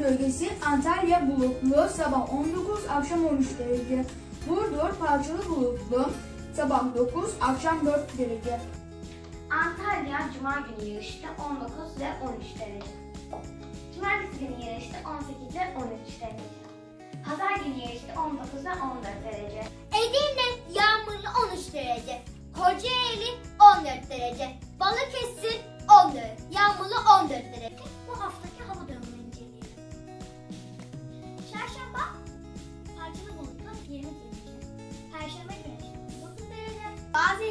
bölgesi Antalya bulutlu, sabah 19, akşam 13 derece. Burdur parçalı bulutlu, sabah 9, akşam 4 derece. Antalya Cuma günü yağışlı 19 ve 13 derece. Cumartesi günü yağışlı 18 ve 13 derece. Pazar günü yağışlı 19 ve 14 derece. Edirne yağmurlu 13 derece. Kocaeli 14 derece. Balıkesir 14. Yağmurlu 14 derece. Bu haftaki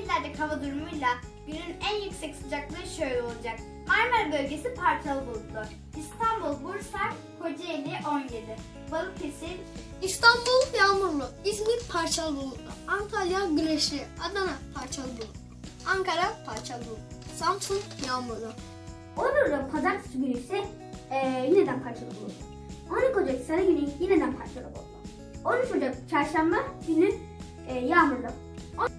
ilerideki hava durumuyla günün en yüksek sıcaklığı şöyle olacak. Marmara bölgesi parçalı bulutlu. İstanbul, Bursa, Kocaeli 17. Balıkesir, İstanbul yağmurlu, İzmir parçalı bulutlu, Antalya güneşli, Adana parçalı bulutlu, Ankara parçalı bulutlu, Samsun yağmurlu. Orada pazartesi günü ise ee, yeniden parçalı bulutlu. 12 Ocak salı günü yeniden parçalı bulutlu. 13 Ocak çarşamba günü e, yağmurlu. 10...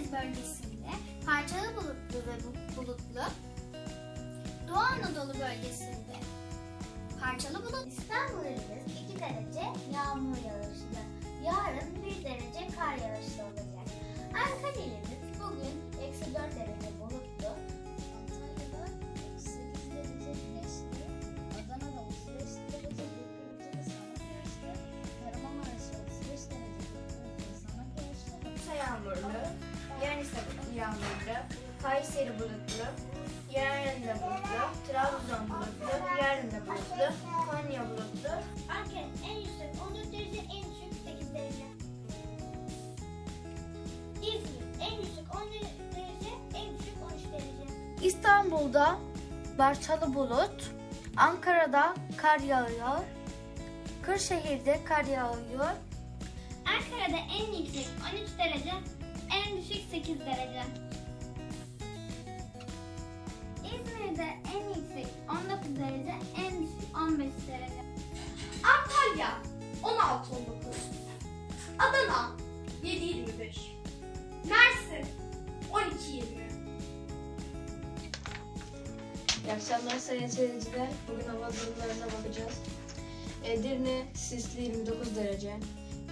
Karadeniz bölgesinde parçalı bulutlu ve bu- bulutlu. Doğu Anadolu bölgesinde parçalı bulut. İstanbul ilimiz 2 derece yağmur yağmurlu, Kayseri bulutlu, yarın da bulutlu, Trabzon bulutlu, yarın da bulutlu, Konya bulutlu, Ankara'nın en yüksek 14 derece, en düşük 8 derece. İzmir en yüksek 10 derece, en düşük 13 derece. İstanbul'da parçalı bulut, Ankara'da kar yağıyor, Kırşehir'de kar yağıyor, Ankara'da en yüksek 13 derece, en düşük 8 derece. İzmir'de en yüksek 19 derece, en düşük 15 derece. Antalya 16-19, Adana 7-25, Mersin 12-20. İyi akşamlar sayın seyirciler. Bugün hava durumlarına bakacağız. Edirne sisli 29 derece.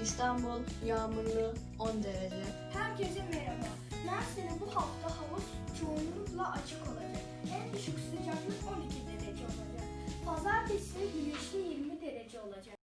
İstanbul yağmurlu 10 derece. Herkese merhaba. Mersin'in bu hafta hava çoğunlukla açık olacak. En düşük sıcaklık 12 derece olacak. Pazartesi güneşli 20 derece olacak.